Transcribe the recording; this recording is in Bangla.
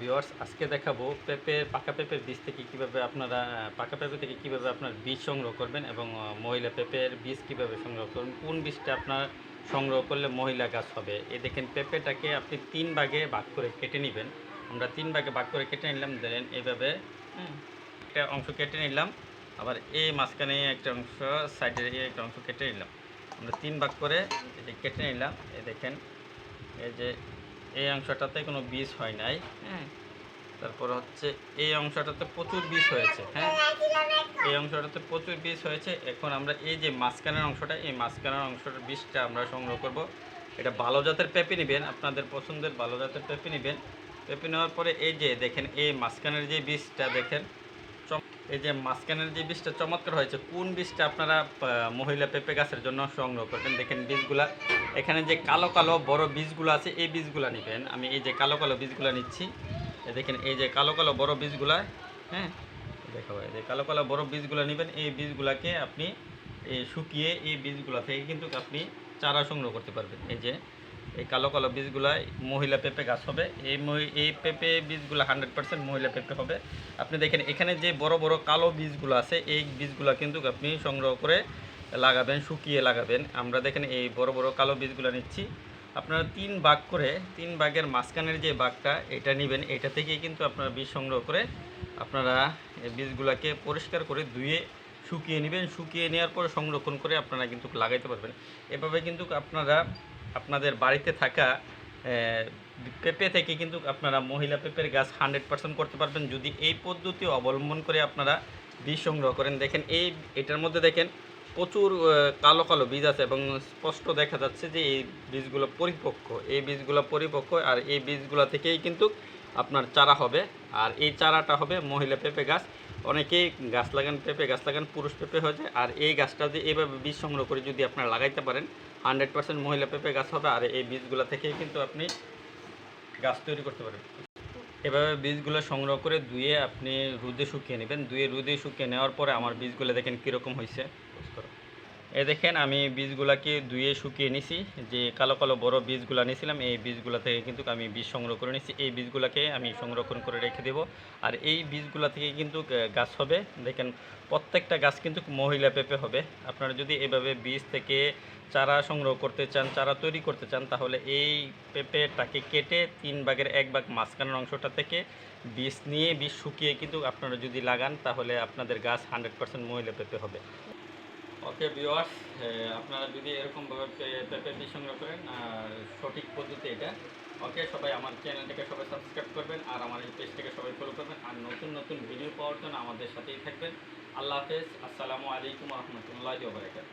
ভিউয়ার্স, আজকে দেখাবো পেঁপের পাকা পেঁপের বীজ থেকে কীভাবে আপনারা পাকা পেঁপে থেকে কীভাবে আপনার বীজ সংগ্রহ করবেন এবং মহিলা পেঁপের বীজ কীভাবে সংগ্রহ করবেন, কোন বীজটা আপনার সংগ্রহ করলে মহিলা গাছ হবে এ দেখেন পেঁপেটাকে আপনি তিন ভাগে ভাগ করে কেটে নেবেন। আমরা তিন ভাগে ভাগ করে কেটে নিলাম দেন এইভাবে একটা অংশ কেটে নিলাম, আবার এই মাঝখানে একটা অংশ সাইডের একটা অংশ কেটে নিলাম। আমরা তিন ভাগ করে যে কেটে নিলাম এ দেখেন, এই যে এই অংশটাতে কোনো বিষ হয় নাই। হ্যাঁ। তারপর হচ্ছে এই অংশটাতে প্রচুর বিষ হয়েছে হ্যাঁ? এই অংশটাতে প্রচুর বিষ হয়েছে। এখন আমরা এই যে মাঝখানের অংশটা এই মাঝখানের অংশটার বিষটা আমরা সংগ্রহ করব। এটা ভালো জাতের পেঁপে নেবেন আপনাদের পছন্দের ভালো জাতের পেঁপে নেবেন। পেঁপে নেওয়ার পরে এই যে দেখেন এই মাঝখানের যে বিষটা দেখেন এই যে মাঝখানের যে বীজটা চমৎকার হয়েছে, কোন বীজটা আপনারা মহিলা পেঁপে গাছের জন্য সংগ্রহ করবেন? দেখেন বীজগুলা, এখানে যে কালো কালো বড় বীজগুলো আছে, এই বীজগুলা নেবেন। আমি এই যে কালো কালো বীজগুলো নিচ্ছি। দেখেন, এই যে কালো কালো বড় বীজগুলা হ্যাঁ? দেখো এই যে কালো কালো বড় বীজগুলো নেবেন, এই বীজগুলাকে আপনি শুকিয়ে এই বীজগুলা থেকে কিন্তু আপনি চারা সংগ্রহ করতে পারবেন। এই যে এই কালো কালো বীজগুলা মহিলা পেঁপে গাছ হবে। এই এই পেঁপে বীজগুলো হান্ড্রেড পার্সেন্ট মহিলা পেঁপে হবে। আপনি দেখেন, এখানে যে বড় বড় কালো বীজগুলো আছে, এই বীজগুলো কিন্তু আপনি সংগ্রহ করে লাগাবেন, শুকিয়ে লাগাবেন। আমরা দেখেন, এই বড় বড় কালো বীজগুলো নিচ্ছি। আপনারা তিন ভাগ করে, তিন ভাগের মাঝখানের যে ভাগটা, এটা নেবেন। এটা থেকেই কিন্তু আপনারা বীজ সংগ্রহ করে আপনারা এই বীজগুলোকে পরিষ্কার করে ধুয়ে শুকিয়ে নেবেন। শুকিয়ে নেওয়ার পরে সংরক্ষণ করে আপনারা কিন্তু লাগাইতে পারবেন। এভাবে কিন্তু আপনারা আপনাদের বাড়িতে থাকা পেঁপে থেকে কিন্তু আপনারা মহিলা পেঁপের গাছ হান্ড্রেড পার্সেন্ট করতে পারবেন। যদি এই পদ্ধতি অবলম্বন করে আপনারা বীজ সংগ্রহ করেন, দেখেন এই, এটার মধ্যে দেখেন প্রচুর কালো কালো বীজ আছে এবং স্পষ্ট দেখা যাচ্ছে যে এই বীজগুলো পরিপক্ক। এই বীজগুলো পরিপক্ক আর এই বীজগুলো থেকেই কিন্তু আপনার চারা হবে। আর এই চারাটা হবে মহিলা পেঁপে গাছ। অনেকেই গাছ লাগান পেঁপে, গাছ লাগান পুরুষ পেঁপে হয়ে যায়। আর এই গাছটা যদি এইভাবে বীজ সংগ্রহ করে যদি আপনারা লাগাইতে পারেন হান্ড্রেড পার্সেন্ট মহিলা পেঁপে গাছ হবে আর এই বীজগুলো থেকেই কিন্তু আপনি গাছ তৈরি করতে পারেন এভাবে বীজগুলো সংগ্রহ করে ধুয়ে আপনি রোদে শুকিয়ে নেবেন। ধুয়ে রোদে শুকিয়ে নেওয়ার পরে আমার বীজগুলো দেখেন কীরকম হয়েছে এ দেখেন, আমি বীজগুলাকে ধুয়ে শুকিয়ে নিছি। যে কালো কালো বড় বীজগুলো নিয়েছিলাম এই বীজগুলো থেকে কিন্তু আমি বীজ সংগ্রহ করে নিছি। এই বীজগুলোকে আমি সংরক্ষণ করে রেখে দেব। আর এই বীজগুলো থেকে কিন্তু গাছ হবে। দেখেন, প্রত্যেকটা গাছ কিন্তু মহিলা পেঁপে হবে। আপনারা যদি এভাবে বীজ থেকে চারা সংগ্রহ করতে চান, চারা তৈরি করতে চান, তাহলে এই পেঁপেটাকে কেটে তিন ভাগের এক ভাগ মাঝখানের অংশটা থেকে বীজ নিয়ে, বীজ শুকিয়ে কিন্তু আপনারা যদি লাগান, তাহলে আপনাদের গাছ হান্ড্রেড পার্সেন্ট মহিলা পেঁপে হবে। ওকে বিওয়ার্স আপনারা যদি এরকমভাবে পেঁপে সংগ্রহ করেন সঠিক পদ্ধতি এটা। ওকে সবাই আমার চ্যানেলটাকে সবাই সাবস্ক্রাইব করবেন আর আমার এই পেজটাকে সবাই ফলো করবেন আর নতুন নতুন ভিডিও পাওয়ার জন্য আমাদের সাথেই থাকবেন। আল্লাহ হাফেজ, আসসালামু আলাইকুম রহমতুল্লাহ বারকাত